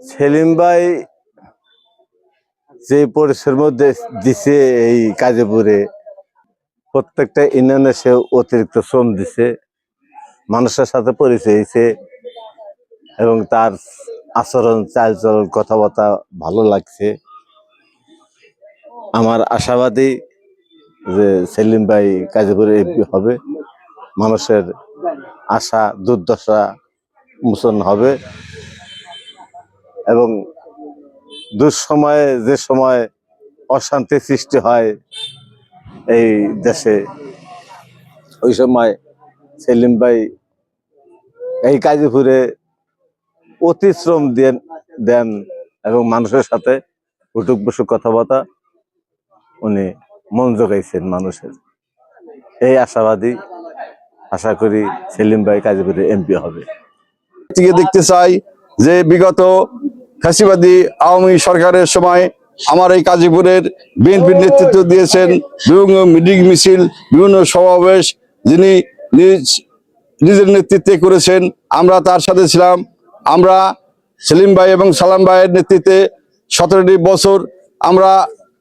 সেলিম ভাই যে মধ্যে দিছে এই কাজীপুরে, প্রত্যেকটা ইউনিয়নে সে অতিরিক্ত শ্রম দিছে, মানুষের সাথে পরিচয় হয়েছে এবং তার আচরণ, চালচলন, কথাবার্তা ভালো লাগছে। আমার আশাবাদী যে সেলিম ভাই কাজীপুরে হবে, মানুষের আশা, দুর্দশা মোচন হবে। এবং দুঃসময়ে যে সময় অশান্তি সৃষ্টি হয় এই দেশে, ওই সময় সেলিম ভাই এই কাজীপুরে অতি শ্রম দেন দেন এবং মানুষের সাথে উটুক বসুক কথাবার্তা উনি মন জোগাইছেন মানুষের। এই আশাবাদী আশা করি সেলিম ভাই কাজীপুরে এমপি হবে। দেখতে চাই যে বিগত ফ্যাসিবাদী আওয়ামী সরকারের সময় আমার এই কাজীপুরের বিএনপির নেতৃত্ব দিয়েছেন, বিভিন্ন মিটিং মিছিল, বিভিন্ন সমাবেশ যিনি নিজ নিজের নেতৃত্বে করেছেন, আমরা তার সাথে ছিলাম। আমরা সেলিম ভাই এবং সালাম ভাইয়ের নেতৃত্বে সতেরোটি বছর আমরা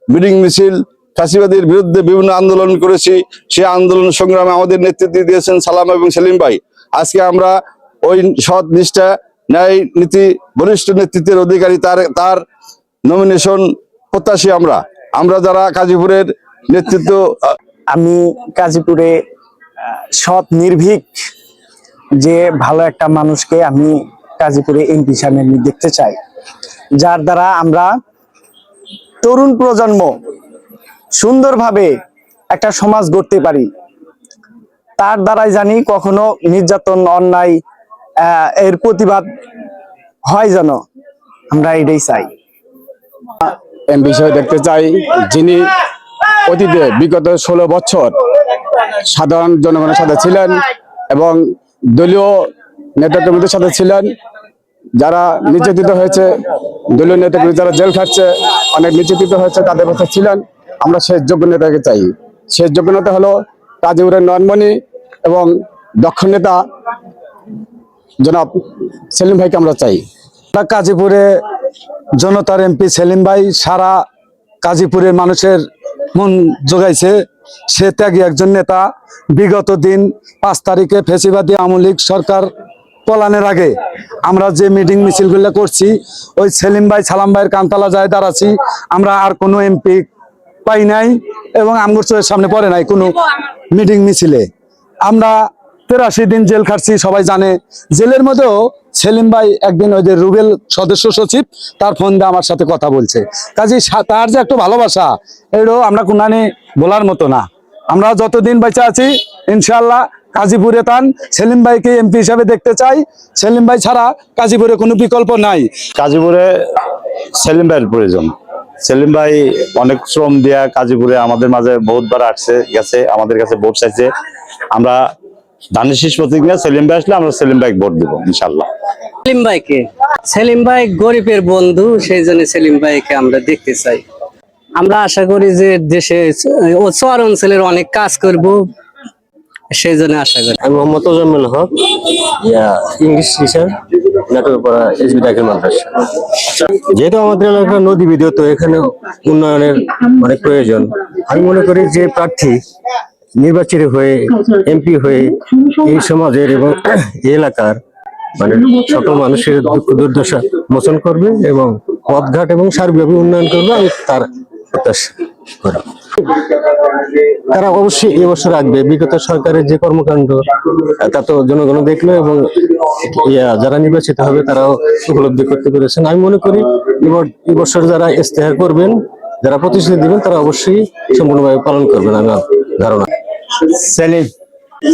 মিটিং মিছিল, ফ্যাসিবাদীর বিরুদ্ধে বিভিন্ন আন্দোলন করেছি। সেই আন্দোলন সংগ্রামে আমাদের নেতৃত্ব দিয়েছেন সালাম এবং সেলিম ভাই। আজকে আমরা ওই সৎ নিষ্ঠা ন্যায় নীতি বরিষ্ঠ নেতৃত্বের অধিকারী তার তার নমিনেশন প্রত্যাশী আমরা। আমরা যারা কাজীপুরের নেতৃত্ব আমি গাজীপুরে আহ, সৎ নির্ভীক যে ভালো একটা মানুষকে আমি গাজীপুরে এমপি হিসাবে দেখতে চাই যার দ্বারা আমরা তরুণ প্রজন্ম সুন্দরভাবে একটা সমাজ গড়তে পারি। তার দ্বারাই জানি কখনো নির্যাতন অন্যায় এর প্রতিবাদ হয় যেন আমরা এটাই চাই। বিষয়ে দেখতে চাই, যিনি অতীতে বিগত ষোলো বছর সাধারণ জনগণের সাথে ছিলেন এবং দলীয় নেতাকর্মীদের সাথে ছিলেন, যারা নির্যাতিত হয়েছে, দলীয় নেতাকর্মী যারা জেল খাটছে, অনেক নির্যাতিত হয়েছে, তাদের পাশে ছিলেন। আমরা শেষ যোগ্য নেতাকে চাই। শেষ যোগ্য নেতা হলো কাজীপুরের নয়নমণি এবং দক্ষ নেতা জনাব সেলিম ভাইকে আমরা চাই। কাজীপুরে জনতার এমপি সেলিম ভাই সারা কাজীপুরের মানুষের মন জোগাইছে। সে ত্যাগী একজন নেতা। বিগত দিন পাঁচ তারিখে ফেসিবাদী আওয়ামী লীগ সরকার পলানের আগে আমরা যে মিটিং মিছিলগুলো করছি, ওই সেলিম ভাই সালাম ভাইয়ের কান্তালা যায় দাঁড়াচ্ছি। আমরা আর কোনো এমপি পাই নাই এবং আমগুর সামনে পড়ে নাই কোনো মিটিং মিছিলে। আমরা তেরাশি দিন জেল খাটছি, সবাই জানে। জেলের মধ্যেও সেলিম ভাই একদিন ওই যে রুবেল সদস্য সচিব, তার ফোন দিয়ে আমার সাথে কথা বলছে। কাজে তার যে একটু ভালোবাসা এটাও আমরা কোনানি বলার মতো না। আমরা যতদিন বেঁচে আছি ইনশাল্লাহ কাজীপুরে তান, সেলিম ভাইকে এমপি হিসাবে দেখতে চাই। সেলিম ভাই ছাড়া কাজীপুরে কোনো বিকল্প নাই। কাজীপুরে সেলিম ভাইয়ের প্রয়োজন। সেলিম ভাই অনেক শ্রম দিয়া কাজীপুরে আমাদের মাঝে বহুতবার আসছে, গেছে, আমাদের কাছে ভোট চাইছে। আমরা ধানের শীষ প্রতীক সেলিম ভাই আসলে আমরা সেলিম ভাই ভোট দিব ইনশাল্লাহ সেলিম ভাইকে? সেলিম ভাই গরিবের বন্ধু সেই জন্য সেলিম ভাইকে আমরা দেখতে চাই। আমরা আশা করি যে দেশে ও চর অঞ্চলের অনেক কাজ করব সেই জন্য আশা করি। আমি মোহাম্মদ ওজাম্মেল হক ইয়া ইংলিশ টিচার নাটোরপাড়া এসবি ডাকের মাদ্রাসা। যেহেতু আমাদের এলাকা নদী বিদ্যুৎ তো এখানে উন্নয়নের অনেক প্রয়োজন। আমি মনে করি যে প্রার্থী নির্বাচিত হয়ে এমপি হয়ে এই সমাজের এবং এলাকার মানে সকল মানুষের দুঃখ দুর্দশা মোচন করবে এবং পথঘাট এবং সার্বিকভাবে উন্নয়ন করবে আমি তার প্রত্যাশা করি তারা অবশ্যই এবছর রাখবে। বিগত সরকারের যে কর্মকাণ্ড, তা তো জনগণ দেখল এবং যারা নির্বাচিত হবে তারাও উপলব্ধি করতে পেরেছেন। আমি মনে করি এবছর যারা ইস্তেহার করবেন, যারা প্রতিশ্রুতি দিবেন, তারা অবশ্যই সম্পূর্ণভাবে পালন করবেন। আমার ধারণা। সেলিম।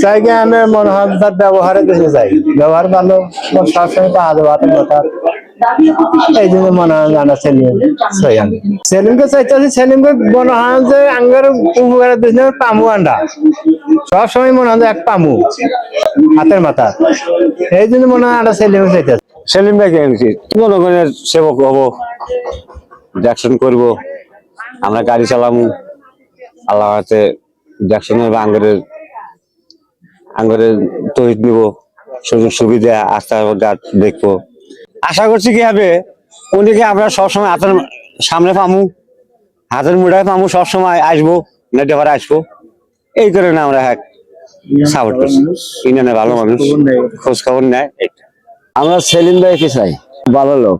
চাইকে আমি মনে হয় তার ব্যবহারে দেখে যাই। ব্যবহার ভালো সবসময় পাওয়া যাবে হাতের কথা। এই জন্য মনে হয় জানা সেলিম। চাই আমি সেলিমকে চাইতেছি সেলিমকে মনে হয় যে আঙ্গার উপকারের দিচ্ছে পামু আন্ডা। সবসময় মনে হয় যে এক পামু হাতের মাথা। এই জন্য মনে হয় আন্ডা সেলিমকে চাইতেছি। সেলিম ভাই জনগণের সেবক হব? দেখশন করব আমরা গাড়ি চালামু আল্লাহ হাতে হবে আঙ্গুরের আঙ্গরের তহিদ নিব সুযোগ সুবিধা আস্থাঘাট দেখব। আশা করছি কি হবে? উনিকে আমরা সবসময় হাতের সামনে পামু? হাতের মুঠায় পামু সবসময় আসব নেটে ঘরে আসব। এই কারণে আমরা হ্যাঁ সাপোর্ট করছি। ইউনিয়নে ভালো মানুষ খোঁজ খবর নেয়। আমরা সেলিম ভাইকে চাই? ভালো লোক।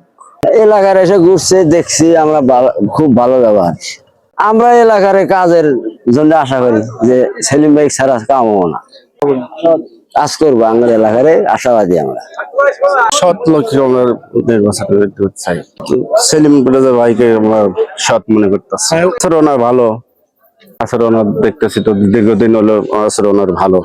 এলাকার এসে ঘুরছে দেখছি আমরা খুব ভালো ব্যবহার। আমরা এলাকার কাজের জন্য আশা করি যে সেলিম ভাই ছাড়া কাম হব না। কাজ করব আমাদের এলাকারে আশাবাদী আমরা। সৎ লোককে আমরা নির্বাচন চাই। সেলিম ব্রাদার ভাইকে আমরা সৎ মনে করতেছি। আচরণ ভালো। আচরণ আর দেখতেছি তো দীর্ঘদিন হলো আচরণ আর ভালো।